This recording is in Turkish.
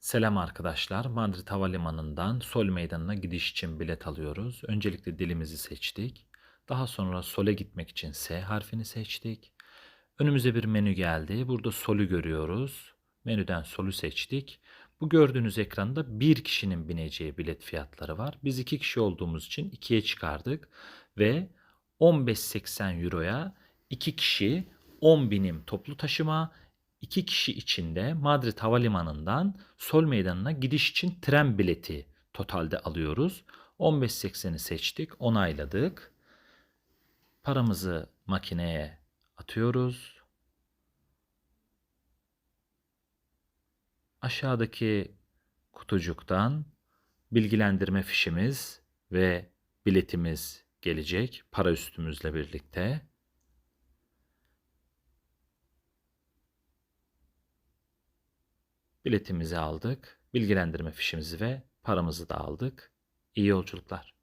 Selam arkadaşlar. Madrid Havalimanı'ndan Sol Meydanı'na gidiş için bilet alıyoruz. Öncelikle dilimizi seçtik. Daha sonra Sol'e gitmek için S harfini seçtik. Önümüze bir menü geldi. Burada Sol'ü görüyoruz. Menüden Sol'ü seçtik. Bu gördüğünüz ekranda bir kişinin bineceği bilet fiyatları var. Biz iki kişi olduğumuz için ikiye çıkardık. Ve 15.80 Euro'ya iki kişi 10 binim toplu taşıma, iki kişi içinde Madrid Havalimanı'ndan Sol Meydanı'na gidiş için tren bileti totalde alıyoruz. 15.80'i seçtik, onayladık. Paramızı makineye atıyoruz. Aşağıdaki kutucuktan bilgilendirme fişimiz ve biletimiz gelecek para üstümüzle birlikte. Biletimizi aldık, bilgilendirme fişimizi ve paramızı da aldık. İyi yolculuklar.